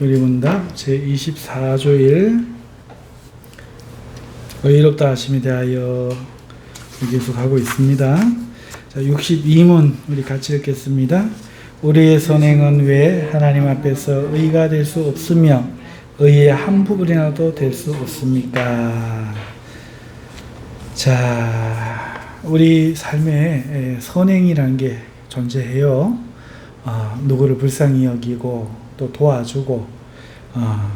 요리문답 제24조일 의롭다 하심에 대하여 계속 하고 있습니다. 자, 62문 우리 같이 읽겠습니다. 우리의 선행은 왜 하나님 앞에서 의가 될 수 없으며 의의 한 부분이라도 될 수 없습니까? 자, 우리 삶에 선행이라는 게 존재해요. 어, 누구를 불쌍히 여기고 또 도와주고 어,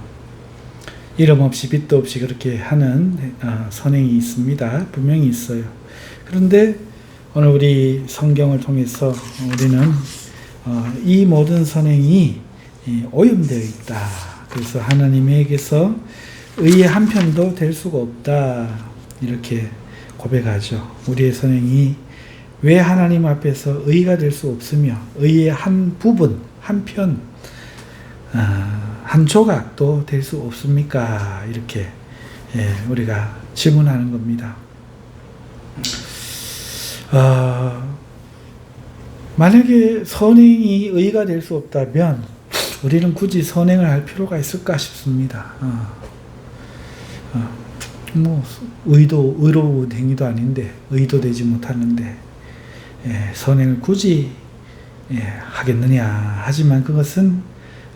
이름 없이 빛도 없이 그렇게 하는 어, 선행이 있습니다. 분명히 있어요. 그런데 오늘 우리 성경을 통해서 우리는 어, 이 모든 선행이 오염되어 있다. 그래서 하나님에게서 의의 한 편도 될 수가 없다. 이렇게 고백하죠. 우리의 선행이 왜 하나님 앞에서 의가 될 수 없으며 의의 한 부분, 한 편, 아, 한 조각도 될 수 없습니까? 이렇게 예, 우리가 질문하는 겁니다. 어, 만약에 선행이 의가 될 수 없다면 우리는 굳이 선행을 할 필요가 있을까 싶습니다. 어, 어, 뭐 의도 의로운 행위도 아닌데 의도되지 못하는데 예, 선행을 굳이 예, 하겠느냐 하지만 그것은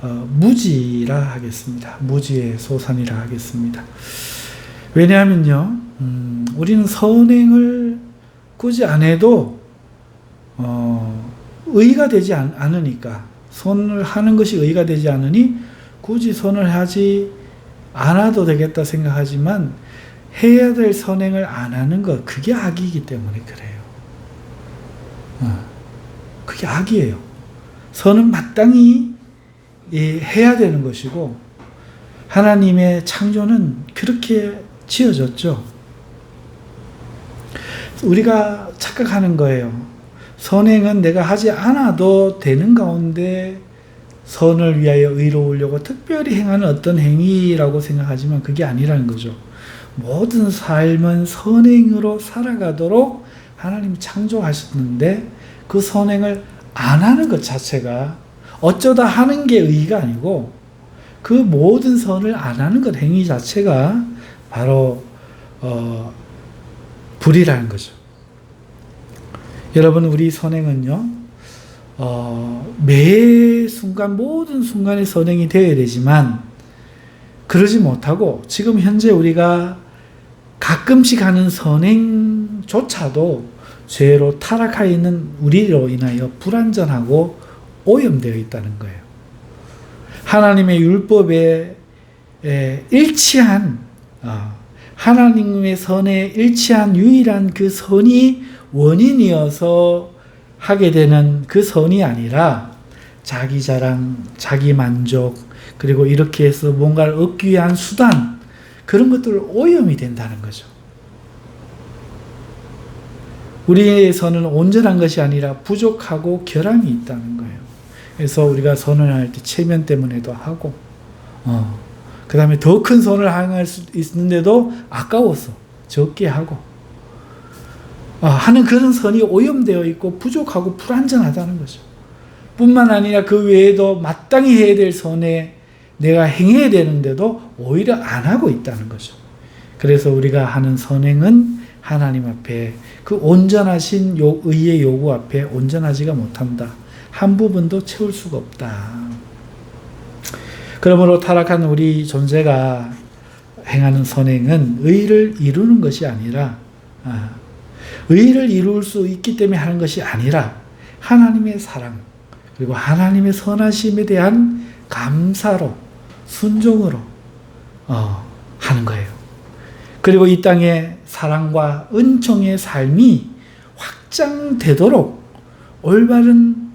어, 무지라 하겠습니다. 무지의 소산이라 하겠습니다. 왜냐하면요, 음, 우리는 선행을 굳이 안 해도 어, 의가 되지 않, 않으니까 선을 하는 것이 의가 되지 않으니 굳이 선을 하지 않아도 되겠다 생각하지만 해야 될 선행을 안 하는 것 그게 악이기 때문에 그래요. 어, 그게 악이에요. 선은 마땅히 예, 해야 되는 것이고 하나님의 창조는 그렇게 지어졌죠. 우리가 착각하는 거예요. 선행은 내가 하지 않아도 되는 가운데 선을 위하여 의로우려고 특별히 행하는 어떤 행위라고 생각하지만 그게 아니라는 거죠. 모든 삶은 선행으로 살아가도록 하나님 창조하셨는데 그 선행을 안 하는 것 자체가 어쩌다 하는 게 의의가 아니고 그 모든 선을 안 하는 것 행위 자체가 바로 어, 불이라는 거죠. 여러분 우리 선행은요 어, 매 순간 모든 순간에 선행이 되어야 되지만 그러지 못하고 지금 현재 우리가 가끔씩 하는 선행조차도 죄로 타락하여 있는 우리로 인하여 불완전하고 오염되어 있다는 거예요. 하나님의 율법에 일치한 어, 하나님의 선에 일치한 유일한 그 선이 원인이어서 하게 되는 그 선이 아니라 자기 자랑, 자기 만족, 그리고 이렇게 해서 뭔가를 얻기 위한 수단, 그런 것들 오염이 된다는 거죠. 우리의 선은 온전한 것이 아니라 부족하고 결함이 있다는 거예요. 그래서 우리가 선을 할 때 체면 때문에도 하고, 어, 그 다음에 더 큰 선을 행할 수 있는데도 아까워서 적게 하고, 어, 하는 그런 선이 오염되어 있고 부족하고 불완전하다는 거죠. 뿐만 아니라 그 외에도 마땅히 해야 될 선에 내가 행해야 되는데도 오히려 안 하고 있다는 거죠. 그래서 우리가 하는 선행은 하나님 앞에 그 온전하신 요, 의의 요구 앞에 온전하지가 못한다. 한 부분도 채울 수가 없다. 그러므로 타락한 우리 존재가 행하는 선행은 의를 이루는 것이 아니라 아, 의를 이룰 수 있기 때문에 하는 것이 아니라 하나님의 사랑 그리고 하나님의 선하심에 대한 감사로 순종으로 어, 하는 거예요. 그리고 이 땅에 사랑과 은총의 삶이 확장되도록 올바른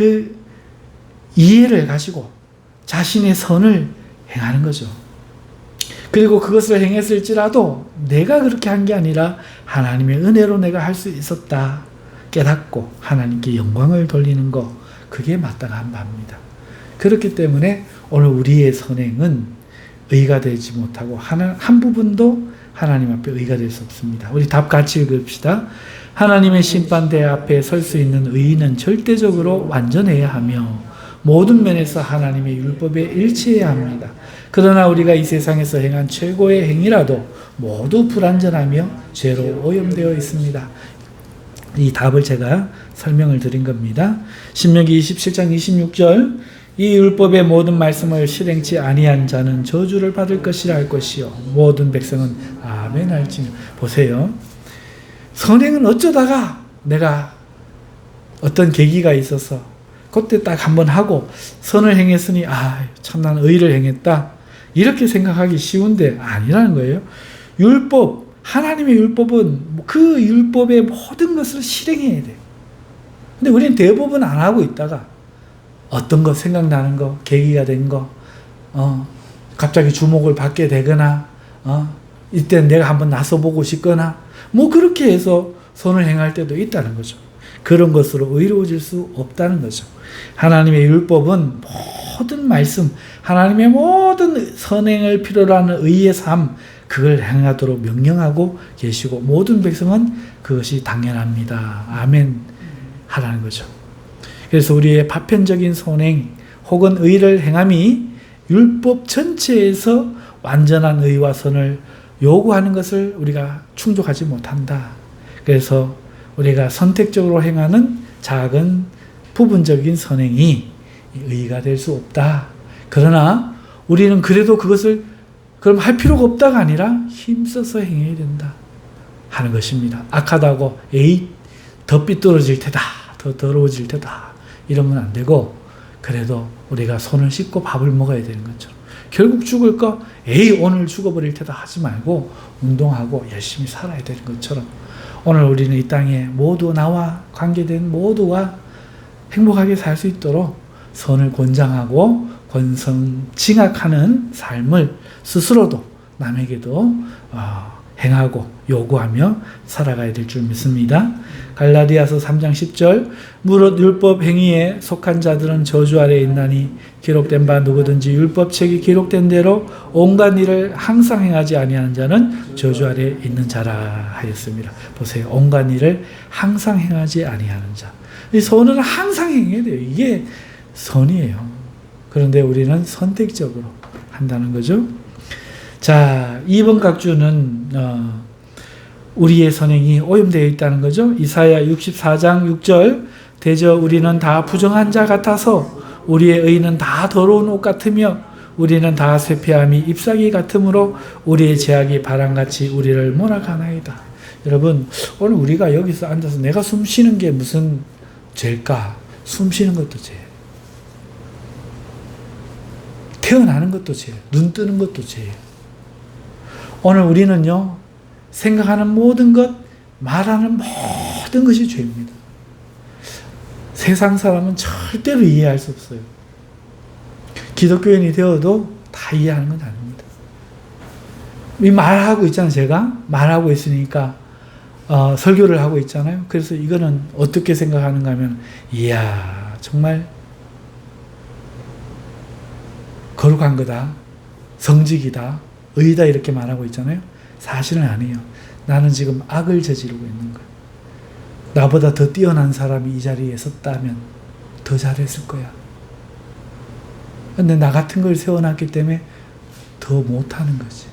그 이해를 가지고 자신의 선을 행하는 거죠. 그리고 그것을 행했을지라도 내가 그렇게 한 게 아니라 하나님의 은혜로 내가 할 수 있었다 깨닫고 하나님께 영광을 돌리는 거 그게 마땅한 바입니다. 그렇기 때문에 오늘 우리의 선행은 의가 되지 못하고 하나, 한 부분도 하나님 앞에 의가 될 수 없습니다. 우리 답 같이 읽읍시다. 하나님의 심판대 앞에 설 수 있는 의인은 절대적으로 완전해야 하며 모든 면에서 하나님의 율법에 일치해야 합니다. 그러나 우리가 이 세상에서 행한 최고의 행위라도 모두 불완전하며 죄로 오염되어 있습니다. 이 답을 제가 설명을 드린 겁니다. 신명기 27장 26절 이 율법의 모든 말씀을 실행치 아니한 자는 저주를 받을 것이라 할 것이요 모든 백성은 아멘 할지 보세요. 선행은 어쩌다가 내가 어떤 계기가 있어서 그때 딱 한번 하고 선을 행했으니 아참 나는 의를 행했다 이렇게 생각하기 쉬운데 아니라는 거예요. 율법 하나님의 율법은 그 율법의 모든 것을 실행해야 돼. 근데 우리는 대부분 안 하고 있다가 어떤 거 생각나는 거 계기가 된 거, 어 갑자기 주목을 받게 되거나 어 이때 내가 한번 나서 보고 싶거나 뭐 그렇게 해서 선을 행할 때도 있다는 거죠. 그런 것으로 의로워질 수 없다는 거죠. 하나님의 율법은 모든 말씀, 하나님의 모든 선행을 필요로 하는 의의 삶, 그걸 행하도록 명령하고 계시고 모든 백성은 그것이 당연합니다. 아멘. 하라는 거죠. 그래서 우리의 파편적인 선행 혹은 의를 행함이 율법 전체에서 완전한 의와 선을 요구하는 것을 우리가 충족하지 못한다. 그래서 우리가 선택적으로 행하는 작은 부분적인 선행이 의가 될 수 없다. 그러나 우리는 그래도 그것을 그럼 할 필요가 없다가 아니라 힘써서 행해야 된다. 하는 것입니다. 악하다고 에이 더 삐뚤어질 테다. 더 더러워질 테다. 이러면 안 되고 그래도 우리가 손을 씻고 밥을 먹어야 되는 것처럼 결국 죽을 거 에이 오늘 죽어버릴 테다 하지 말고 운동하고 열심히 살아야 되는 것처럼 오늘 우리는 이 땅에 모두 나와 관계된 모두가 행복하게 살 수 있도록 선을 권장하고 권성징악하는 삶을 스스로도 남에게도 어, 행하고 요구하며 살아가야 될 줄 믿습니다. 갈라디아서 3장 10절 무릇 율법 행위에 속한 자들은 저주 아래 있나니 기록된 바 누구든지 율법책이 기록된 대로 온갖 일을 항상 행하지 아니하는 자는 저주 아래 있는 자라 하였습니다. 보세요. 온갖 일을 항상 행하지 아니하는 자. 이 선은 항상 행해야 돼요. 이게 선이에요. 그런데 우리는 선택적으로 한다는 거죠. 자, 2번 각주는 어, 우리의 선행이 오염되어 있다는 거죠. 이사야 64장 6절 대저 우리는 다 부정한 자 같아서 우리의 의는 다 더러운 옷 같으며 우리는 다 쇠폐함이 잎사귀 같으므로 우리의 제약이 바람같이 우리를 몰아가나이다. 여러분 오늘 우리가 여기서 앉아서 내가 숨 쉬는 게 무슨 죄일까? 숨 쉬는 것도 죄. 태어나는 것도 죄. 눈 뜨는 것도 죄. 오늘 우리는요 생각하는 모든 것, 말하는 모든 것이 죄입니다. 세상 사람은 절대로 이해할 수 없어요. 기독교인이 되어도 다 이해하는 건 아닙니다. 이 말하고 있잖아요, 제가. 말하고 있으니까, 어, 설교를 하고 있잖아요. 그래서 이거는 어떻게 생각하는가 하면, 이야, 정말 거룩한 거다. 성직이다. 의다. 이렇게 말하고 있잖아요. 사실은 아니에요. 나는 지금 악을 저지르고 있는 거야. 나보다 더 뛰어난 사람이 이 자리에 섰다면 더 잘했을 거야. 근데 나 같은 걸 세워놨기 때문에 더 못하는 거지.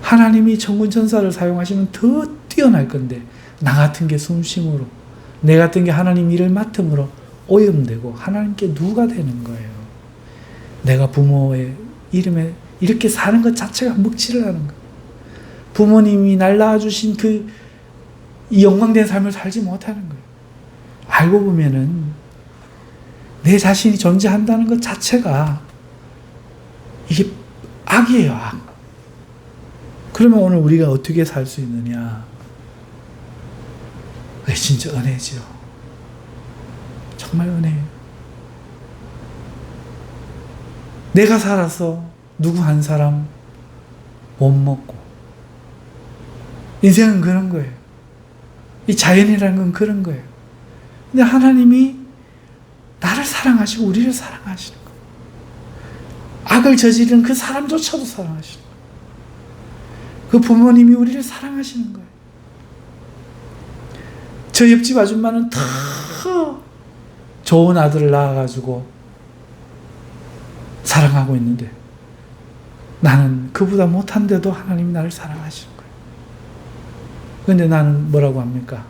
하나님이 천군천사를 사용하시면 더 뛰어날 건데 나 같은 게 숨심으로 내 같은 게 하나님 일을 맡음으로 오염되고 하나님께 누가 되는 거예요. 내가 부모의 이름에 이렇게 사는 것 자체가 먹칠을 하는 거. 부모님이 날 낳아주신 그이 영광된 삶을 살지 못하는 거예요. 알고 보면은 내 자신이 존재한다는 것 자체가 이게 악이에요, 악. 그러면 오늘 우리가 어떻게 살 수 있느냐? 네, 진짜 은혜죠. 정말 은혜예요. 내가 살아서 누구 한 사람 못 먹고. 인생은 그런 거예요. 이 자연이라는 건 그런 거예요. 근데 하나님이 나를 사랑하시고 우리를 사랑하시는 거예요. 악을 저지른 그 사람조차도 사랑하시는 거예요. 그 부모님이 우리를 사랑하시는 거예요. 저 옆집 아줌마는 더 좋은 아들을 낳아가지고 사랑하고 있는데 나는 그보다 못한데도 하나님이 나를 사랑하시는 거예요. 근데 나는 뭐라고 합니까?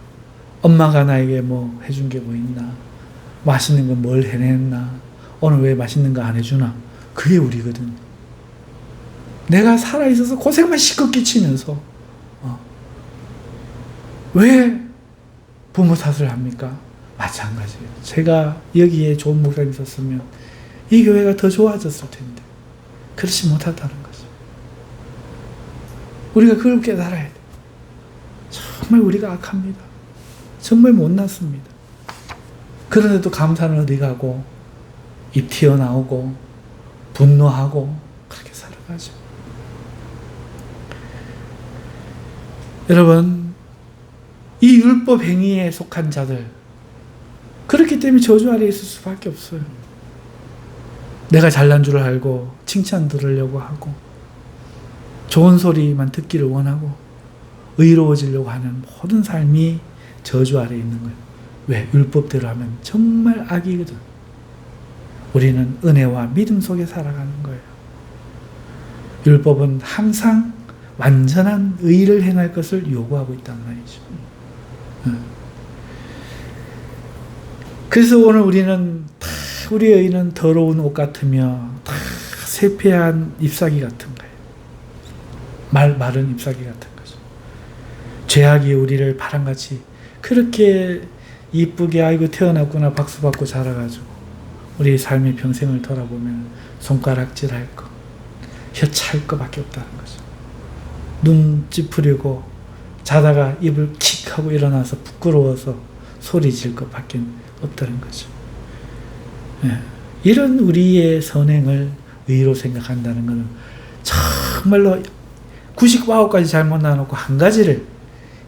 엄마가 나에게 뭐 해준 게 뭐 있나? 맛있는 건 뭘 해냈나? 오늘 왜 맛있는 거 안 해주나? 그게 우리거든. 내가 살아있어서 고생만 시끄 끼치면서, 어. 왜 부모 탓을 합니까? 마찬가지예요. 제가 여기에 좋은 목사님 있었으면 이 교회가 더 좋아졌을 텐데. 그렇지 못하다는 거죠. 우리가 그걸 깨달아야 돼. 정말 우리가 악합니다. 정말 못났습니다. 그런데도 감사는 어디 가고, 입 튀어나오고, 분노하고, 그렇게 살아가죠. 여러분, 이 율법 행위에 속한 자들, 그렇기 때문에 저주 아래 있을 수밖에 없어요. 내가 잘난 줄 알고, 칭찬 들으려고 하고, 좋은 소리만 듣기를 원하고, 의로워지려고 하는 모든 삶이 저주 아래 있는 거예요. 왜? 율법대로 하면 정말 악이거든. 우리는 은혜와 믿음 속에 살아가는 거예요. 율법은 항상 완전한 의를 행할 것을 요구하고 있단 말이죠. 응. 그래서 오늘 우리는 다 우리의 의는 더러운 옷 같으며 다 세폐한 잎사귀 같은. 말, 마른 잎사귀 같은 거죠. 죄악이 우리를 바람같이 그렇게 이쁘게 아이고 태어났구나 박수 받고 자라가지고 우리 삶의 평생을 돌아보면 손가락질 할 거, 혀찰 거밖에 없다는 거죠. 눈 찌푸리고 자다가 입을 킥 하고 일어나서 부끄러워서 소리 질 것밖에 없다는 거죠. 예. 이런 우리의 선행을 의로 생각한다는 것은 정말로 99가지 잘못 나놓고 한 가지를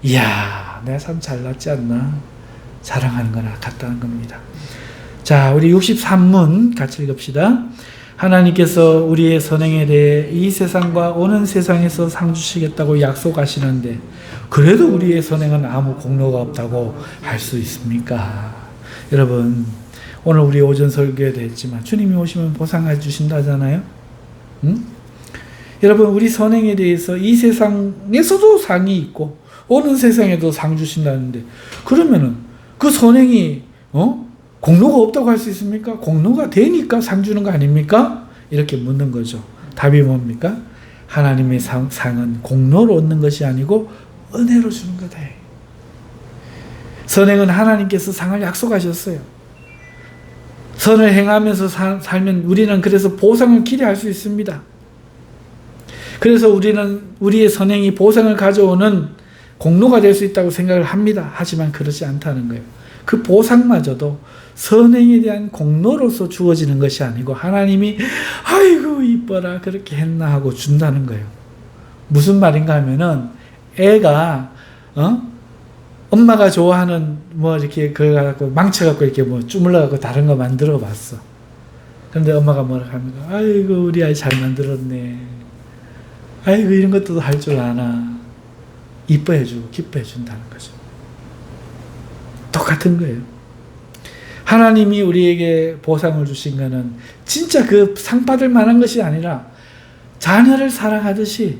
이야 내가 참 잘났지 않나 자랑하는 거나 같다는 겁니다. 자, 우리 63문 같이 읽읍시다. 하나님께서 우리의 선행에 대해 이 세상과 오는 세상에서 상 주시겠다고 약속하시는데 그래도 우리의 선행은 아무 공로가 없다고 할 수 있습니까? 여러분, 오늘 우리 오전 설교에도 했지만 주님이 오시면 보상해 주신다잖아요. 응? 여러분, 우리 선행에 대해서 이 세상에서도 상이 있고 오는 세상에도 상 주신다는데 그러면은 그 선행이 어? 공로가 없다고 할 수 있습니까? 공로가 되니까 상 주는 거 아닙니까? 이렇게 묻는 거죠. 답이 뭡니까? 하나님의 상, 상은 공로로 얻는 것이 아니고 은혜로 주는 거다. 선행은 하나님께서 상을 약속하셨어요. 선을 행하면서 사, 살면 우리는 그래서 보상을 기대할 수 있습니다. 그래서 우리는 우리의 선행이 보상을 가져오는 공로가 될 수 있다고 생각을 합니다. 하지만 그렇지 않다는 거예요. 그 보상마저도 선행에 대한 공로로서 주어지는 것이 아니고 하나님이 아이고 이뻐라 그렇게 했나 하고 준다는 거예요. 무슨 말인가 하면은 애가 어? 엄마가 좋아하는 뭐 이렇게 그걸 갖고 망쳐 갖고 이렇게 뭐 주물러 갖고 다른 거 만들어 봤어. 근데 엄마가 뭐라 합니까? 아이고 우리 아이 잘 만들었네. 아이고 이런 것도 할 줄 아나. 이뻐해주고 기뻐해준다는 거죠. 똑같은 거예요. 하나님이 우리에게 보상을 주신 것은 진짜 그 상 받을 만한 것이 아니라 자녀를 사랑하듯이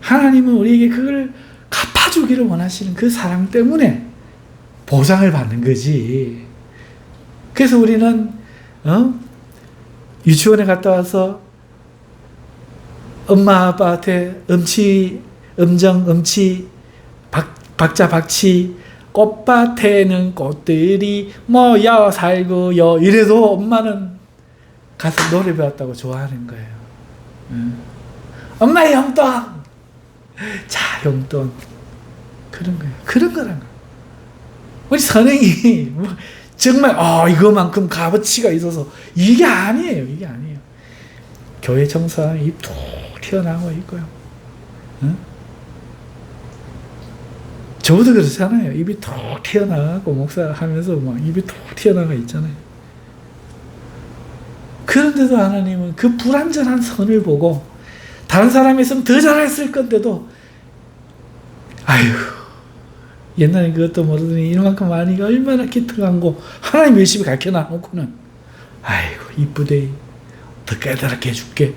하나님은 우리에게 그걸 갚아주기를 원하시는 그 사랑 때문에 보상을 받는 거지. 그래서 우리는 어? 유치원에 갔다 와서 엄마 아빠한테 음치 음정 음치 박, 박자 박치 꽃밭에는 꽃들이 모여 살고요 이래도 엄마는 가서 노래 배웠다고 좋아하는 거예요. 응. 엄마 용돈 자 용돈 그런 거예요. 그런 거란 거 우리 선행이 뭐 정말 어 이거만큼 값어치가 있어서 이게 아니에요. 이게 아니에요. 교회 청소하면 입툭 튀어나오고 있고요. 응? 저도 그렇잖아요. 입이 툭 튀어나가고 목사 하면서 막 입이 툭 튀어나가 있잖아요. 그런데도 하나님은 그 불완전한 선을 보고 다른 사람이 있으면 더 잘했을 건데도 아유 옛날에 그것도 모르더니 이만큼 많이가 얼마나 기특한 거 하나님 열심히 가르쳐 놔놓고는 아이고 이쁘대 더 깨달게 해줄게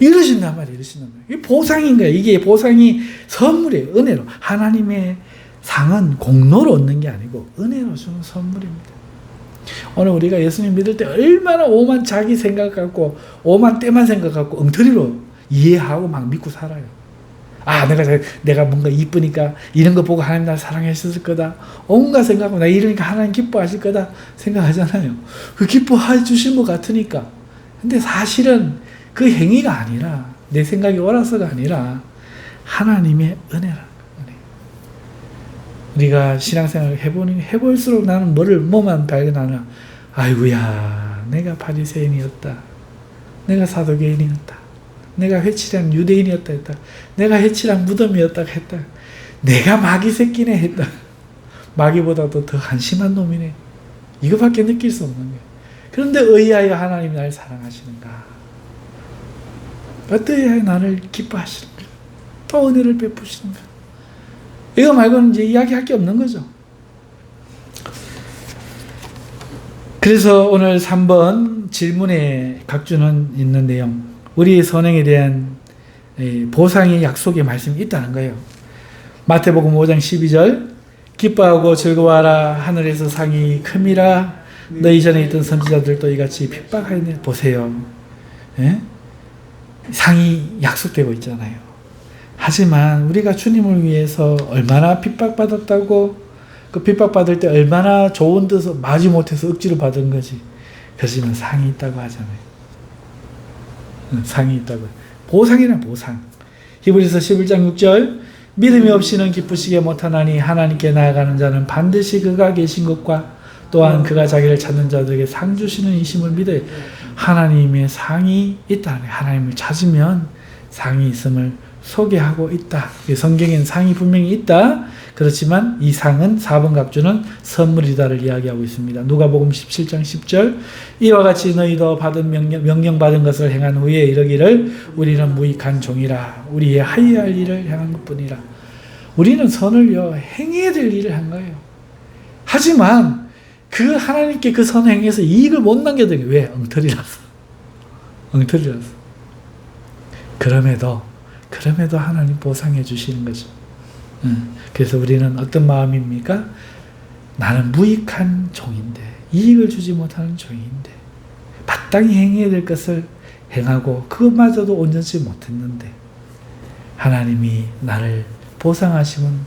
이러신단 말이에요 이러신단 말이에요 이게 보상인 거예요 이게 보상이 선물이에요 은혜로 하나님의 상은 공로로 얻는 게 아니고 은혜로 주는 선물입니다 오늘 우리가 예수님 믿을 때 얼마나 오만 자기 생각 갖고 오만 때만 생각 갖고 엉터리로 이해하고 막 믿고 살아요. 아 내가 내가 뭔가 이쁘니까 이런 거 보고 하나님 날 사랑하셨을 거다. 온갖 생각하고 나 이러니까 하나님 기뻐하실 거다 생각하잖아요. 그 기뻐해 주실 것 같으니까. 근데 사실은 그 행위가 아니라 내 생각이 옳아서가 아니라 하나님의 은혜라. 우리가 신앙생활 해보니 해볼수록 나는 뭐를 뭐만 발견하나 아이고야 내가 바리새인이었다. 내가 사도개인이었다. 내가 회칠한 유대인이었다 했다. 내가 회칠한 무덤이었다 했다. 내가 마귀 새끼네 했다. 마귀보다도 더 한심한 놈이네. 이거밖에 느낄 수 없는 거예요 그런데 의하여 하나님이 나를 사랑하시는가 어떠해야 나를 기뻐하시는가 또 은혜를 베푸시는가 이거 말고는 이제 이야기할 게 없는 거죠. 그래서 오늘 3번 질문에 각주는 있는 내용, 우리의 선행에 대한 보상의 약속의 말씀이 있다는 거예요. 마태복음 5장 12절, 기뻐하고 즐거워하라 하늘에서 상이 큼이라 너희 전에 있던 선지자들도 이같이 핍박하였네 보세요. 예? 상이 약속되고 있잖아요. 하지만 우리가 주님을 위해서 얼마나 핍박받았다고 그 핍박받을 때 얼마나 좋은 뜻을 마지 못해서 억지로 받은 거지. 그렇지만 상이 있다고 하잖아요. 상이 있다고. 보상이나 보상. 히브리서 11장 6절 믿음이 없이는 기쁘시게 못하나니 하나님께 나아가는 자는 반드시 그가 계신 것과 또한 그가 자기를 찾는 자들에게 상 주시는 이심을 믿어요. 하나님의 상이 있다. 하나님을 찾으면 상이 있음을 소개하고 있다. 성경엔 상이 분명히 있다. 그렇지만 이 상은 4번 갑주는 선물이다를 이야기하고 있습니다. 누가복음 17장 10절 이와 같이 너희도 받은 명령, 명령받은 것을 행한 후에 이러기를 우리는 무익한 종이라 우리의 하여야 할 일을 행한 것뿐이라 우리는 선을요 행해야 될 일을 한 거예요. 하지만 그 하나님께 그 선을 행해서 이익을 못 남겨드린 왜? 엉터리라서 엉터리라서 그럼에도 그럼에도 하나님 보상해 주시는 거죠. 그래서 우리는 어떤 마음입니까? 나는 무익한 종인데, 이익을 주지 못하는 종인데, 마땅히 행해야 될 것을 행하고, 그것마저도 온전치 못했는데, 하나님이 나를 보상하시면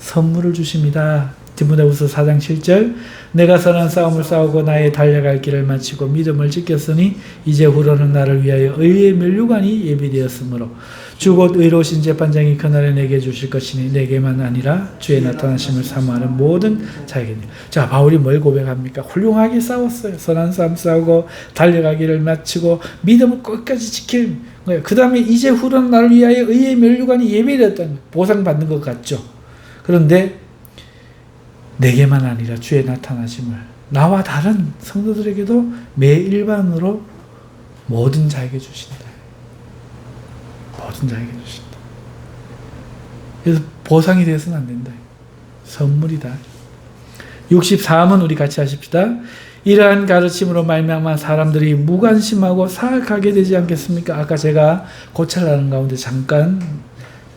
선물을 주십니다. 디모데후서 4장 7절 내가 선한 싸움을 싸우고 나의 달려갈 길을 마치고 믿음을 지켰으니 이제 후로는 나를 위하여 의의 면류관이 예비되었으므로 주 곧 의로우신 재판장이 그날에 내게 주실 것이니 내게만 아니라 주의 나타나심을 사모하는 모든 자에게니 자 바울이 뭘 고백합니까? 훌륭하게 싸웠어요. 선한 싸움 싸우고 달려가기를 마치고 믿음을 끝까지 지킬 거예요. 그 다음에 이제 후로는 나를 위하여 의의 면류관이 예비되었다는 보상받는 것 같죠. 그런데 내게만 아니라 주의 나타나심을 나와 다른 성도들에게도 매 일반으로 모든 자에게 주신다. 모든 자에게 주신다. 그래서 보상이 되어서는 안 된다. 선물이다. 64문 우리 같이 하십시다. 이러한 가르침으로 말미암아 사람들이 무관심하고 사악하게 되지 않겠습니까? 아까 제가 고찰하는 가운데 잠깐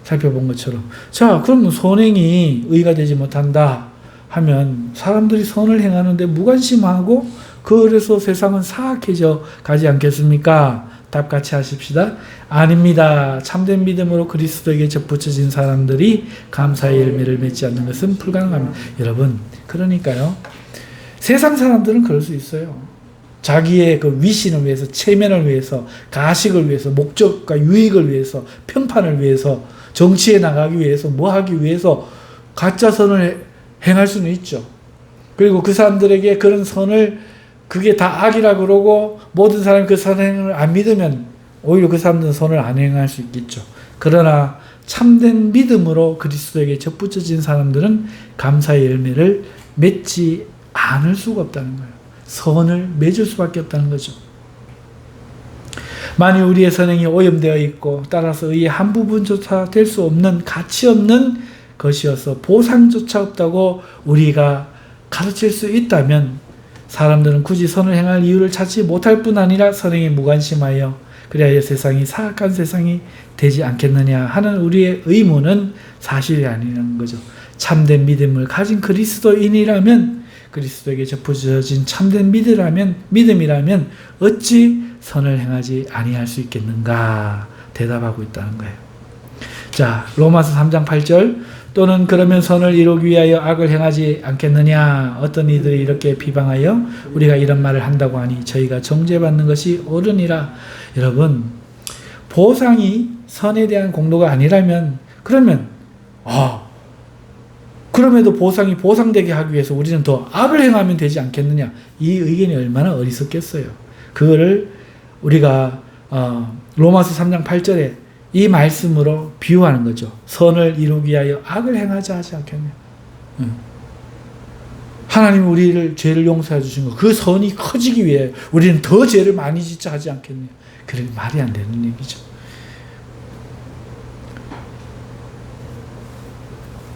살펴본 것처럼 자 그럼 선행이 의가 되지 못한다. 하면 사람들이 선을 행하는데 무관심하고 그래서 세상은 사악해져 가지 않겠습니까? 답 같이 하십시다. 아닙니다. 참된 믿음으로 그리스도에게 접붙여진 사람들이 감사의 열매를 맺지 않는 것은 불가능합니다. 여러분, 그러니까요. 세상 사람들은 그럴 수 있어요. 자기의 그 위신을 위해서, 체면을 위해서, 가식을 위해서, 목적과 유익을 위해서, 평판을 위해서, 정치에 나가기 위해서, 뭐 하기 위해서 가짜 선을 행할 수는 있죠. 그리고 그 사람들에게 그런 선을 그게 다 악이라 그러고 모든 사람이 그 선행을 안 믿으면 오히려 그 사람들은 선을 안 행할 수 있겠죠. 그러나 참된 믿음으로 그리스도에게 접붙여진 사람들은 감사의 열매를 맺지 않을 수가 없다는 거예요. 선을 맺을 수밖에 없다는 거죠. 만일 우리의 선행이 오염되어 있고 따라서 의의 한 부분조차 될 수 없는 가치 없는 것이어서 보상조차 없다고 우리가 가르칠 수 있다면 사람들은 굳이 선을 행할 이유를 찾지 못할 뿐 아니라 선행에 무관심하여 그래야 세상이 사악한 세상이 되지 않겠느냐 하는 우리의 의무는 사실이 아니라는 거죠. 참된 믿음을 가진 그리스도인이라면 그리스도에게 접붙여진 참된 믿으라면 믿음이라면 어찌 선을 행하지 아니할 수 있겠는가 대답하고 있다는 거예요. 자, 로마서 3장 8절 또는 그러면 선을 이루기 위하여 악을 행하지 않겠느냐? 어떤 이들이 이렇게 비방하여 우리가 이런 말을 한다고 하니 저희가 정죄받는 것이 옳으니라. 여러분 보상이 선에 대한 공로가 아니라면 그러면 아 그럼에도 보상이 보상되게 하기 위해서 우리는 더 악을 행하면 되지 않겠느냐? 이 의견이 얼마나 어리석겠어요. 그거를 우리가 어, 로마서 3장 8절에 이 말씀으로 비유하는 거죠. 선을 이루기 위하여 악을 행하자 하지 않겠냐. 하나님 우리를 죄를 용서해 주신 거, 그 선이 커지기 위해 우리는 더 죄를 많이 짓자 하지 않겠냐. 그래 말이 안 되는 얘기죠.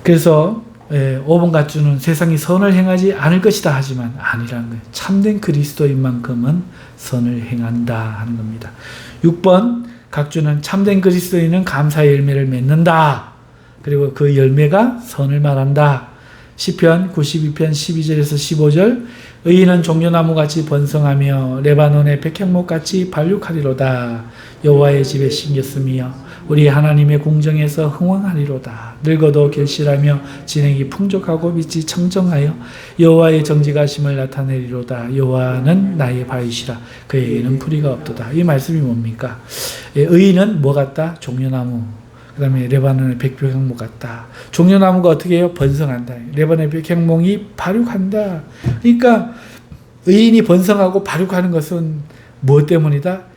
그래서 예, 5번 가주는 세상이 선을 행하지 않을 것이다 하지만 아니라는 거예요. 참된 그리스도인 만큼은 선을 행한다 하는 겁니다. 6번 각주는 참된 그리스도인은 감사의 열매를 맺는다. 그리고 그 열매가 선을 말한다. 시편 92편 12절에서 15절 의인은 종려나무 같이 번성하며 레바논의 백향목 같이 발육하리로다. 여호와의 집에 심겼으며 우리 하나님의 궁정에서 흥왕하리로다. 늙어도 결실하며 진행이 풍족하고 빛이 청정하여 여호와의 정직하심을 나타내리로다. 여호와는 나의 바위시라. 그에게는 불의가 없도다. 이 말씀이 뭡니까? 예, 의인은 뭐 같다? 종려나무. 그 다음에 레바논의 백백향목 같다. 종려나무가 어떻게 해요? 번성한다. 레바논의 백향목이 발육한다. 그러니까 의인이 번성하고 발육하는 것은 무엇 때문이다?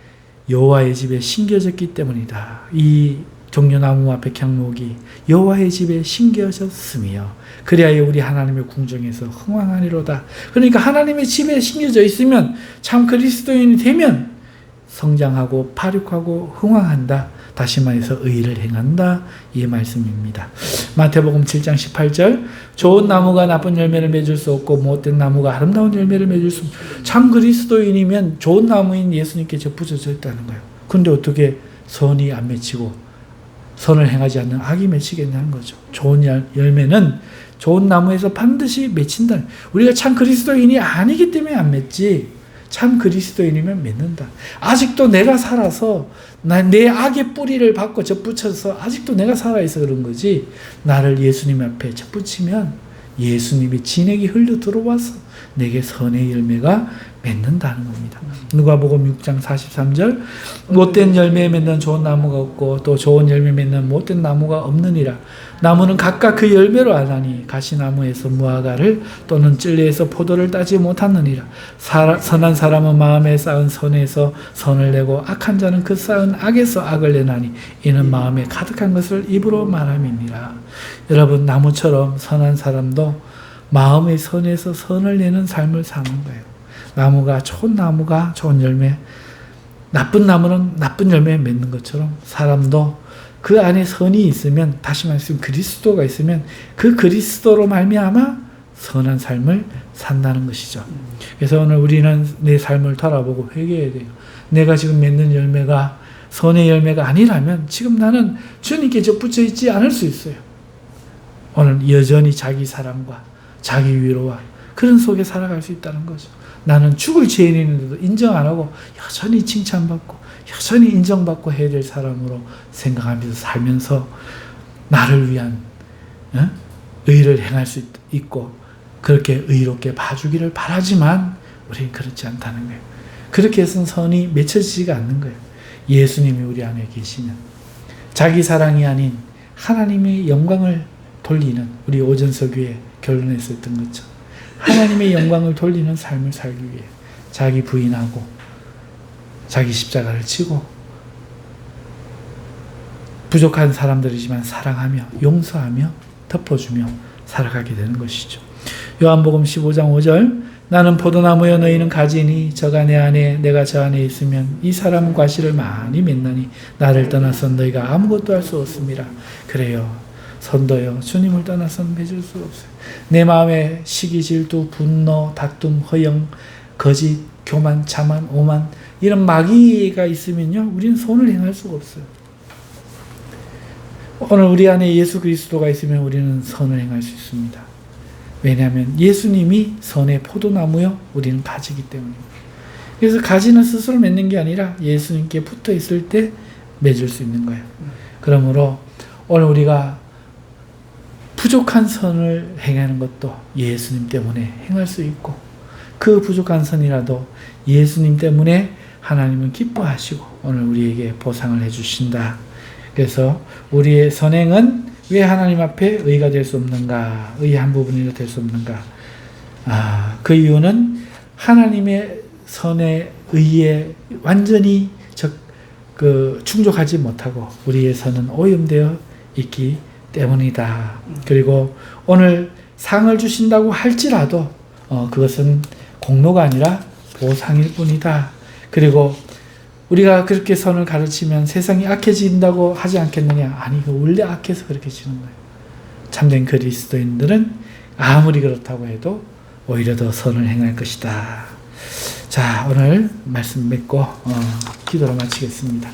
여호와의 집에 심겨졌기 때문이다. 이 종려나무와 백향목이 여호와의 집에 심겨졌으며 그리하여 우리 하나님의 궁정에서 흥왕하리로다. 그러니까 하나님의 집에 심겨져 있으면 참 그리스도인이 되면 성장하고 파육하고 흥왕한다. 다시 말해서 의를 행한다. 이 말씀입니다. 마태복음 7장 18절 좋은 나무가 나쁜 열매를 맺을 수 없고 못된 나무가 아름다운 열매를 맺을 수 참 그리스도인이면 좋은 나무인 예수님께 접붙여져 있다는 거예요. 근데 어떻게 선이 안 맺히고 선을 행하지 않는 악이 맺히겠냐는 거죠. 좋은 열매는 좋은 나무에서 반드시 맺힌다. 우리가 참 그리스도인이 아니기 때문에 안 맺지. 참 그리스도인이면 맺는다. 아직도 내가 살아서 내 악의 뿌리를 받고 접붙여서 아직도 내가 살아있어 그런 거지. 나를 예수님 앞에 접붙이면 예수님의 진액이 흘러 들어와서 내게 선의 열매가 맺는다는 겁니다. 누가복음 6장 43절 못된 열매 맺는 좋은 나무가 없고 또 좋은 열매 맺는 못된 나무가 없느니라. 나무는 각각 그 열매로 알라니 가시나무에서 무화과를 또는 찔레에서 포도를 따지 못하느니라. 사, 선한 사람은 마음에 쌓은 선에서 선을 내고 악한 자는 그 쌓은 악에서 악을 내나니 이는 마음에 가득한 것을 입으로 말함이니라. 여러분 나무처럼 선한 사람도 마음의 선에서 선을 내는 삶을 사는 거예요. 나무가 좋은 나무가 좋은 열매, 나쁜 나무는 나쁜 열매 맺는 것처럼 사람도 그 안에 선이 있으면 다시 말씀 그리스도가 있으면 그 그리스도로 말미암아 선한 삶을 산다는 것이죠. 그래서 오늘 우리는 내 삶을 돌아보고 회개해야 돼요. 내가 지금 맺는 열매가 선의 열매가 아니라면 지금 나는 주님께 접붙여 있지 않을 수 있어요. 오늘 여전히 자기 사랑과 자기 위로와 그런 속에 살아갈 수 있다는 거죠. 나는 죽을 죄인인데도 인정 안 하고 여전히 칭찬받고 여전히 인정받고 해야 될 사람으로 생각하면서 살면서 나를 위한 어? 의를 행할 수 있 고 그렇게 의롭게 봐주기를 바라지만 우리는 그렇지 않다는 거예요. 그렇게 해서는 선이 맺혀지지가 않는 거예요. 예수님이 우리 안에 계시면 자기 사랑이 아닌 하나님의 영광을 돌리는 우리 오전서교에 결론했었던 것처럼 하나님의 영광을 돌리는 삶을 살기 위해 자기 부인하고 자기 십자가를 치고 부족한 사람들이지만 사랑하며 용서하며 덮어주며 살아가게 되는 것이죠. 요한복음 15장 5절 나는 포도나무여 너희는 가지니 저가 내 안에 내가 저 안에 있으면 이 사람은 과실을 많이 맺나니 나를 떠나서 너희가 아무것도 할 수 없습니다. 그래요. 선도요 주님을 떠나서는 맺을 수 없어요. 내 마음에 시기 질투 분노 다툼 허영 거짓 교만 자만 오만 이런 마귀가 있으면요 우리는 손을 행할 수가 없어요. 오늘 우리 안에 예수 그리스도가 있으면 우리는 선을 행할 수 있습니다. 왜냐하면 예수님이 선의 포도나무요 우리는 가지기 때문입니다. 그래서 가지는 스스로 맺는 게 아니라 예수님께 붙어 있을 때 맺을 수 있는 거예요. 그러므로 오늘 우리가 부족한 선을 행하는 것도 예수님 때문에 행할 수 있고 그 부족한 선이라도 예수님 때문에 하나님은 기뻐하시고 오늘 우리에게 보상을 해주신다. 그래서 우리의 선행은 왜 하나님 앞에 의가 될 수 없는가? 의의 한 부분이라 될 수 없는가? 아, 그 이유는 하나님의 선의 의에 완전히 적, 그 충족하지 못하고 우리의 선은 오염되어 있기 때문이다. 그리고 오늘 상을 주신다고 할지라도 어, 그것은 공로가 아니라 보상일 뿐이다. 그리고 우리가 그렇게 선을 가르치면 세상이 악해진다고 하지 않겠느냐? 아니, 그 원래 악해서 그렇게 지는 거예요. 참된 그리스도인들은 아무리 그렇다고 해도 오히려 더 선을 행할 것이다. 자, 오늘 말씀 맺고 어, 기도로 마치겠습니다.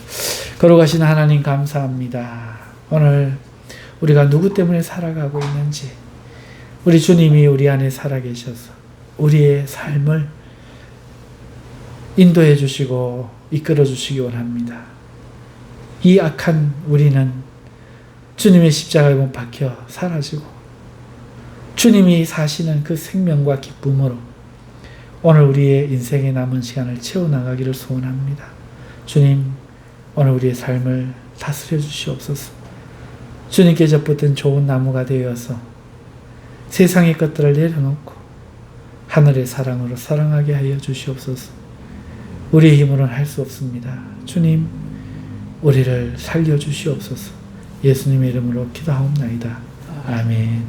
걸어가신 하나님 감사합니다. 오늘 우리가 누구 때문에 살아가고 있는지 우리 주님이 우리 안에 살아계셔서 우리의 삶을 인도해 주시고 이끌어 주시기 원합니다. 이 악한 우리는 주님의 십자가에 못 박혀 사라지고 주님이 사시는 그 생명과 기쁨으로 오늘 우리의 인생의 남은 시간을 채워나가기를 소원합니다. 주님, 오늘 우리의 삶을 다스려 주시옵소서. 주님께 접붙은 좋은 나무가 되어서 세상의 것들을 내려놓고 하늘의 사랑으로 사랑하게 하여 주시옵소서. 우리의 힘으로는 할 수 없습니다. 주님, 우리를 살려 주시옵소서. 예수님의 이름으로 기도하옵나이다. 아멘.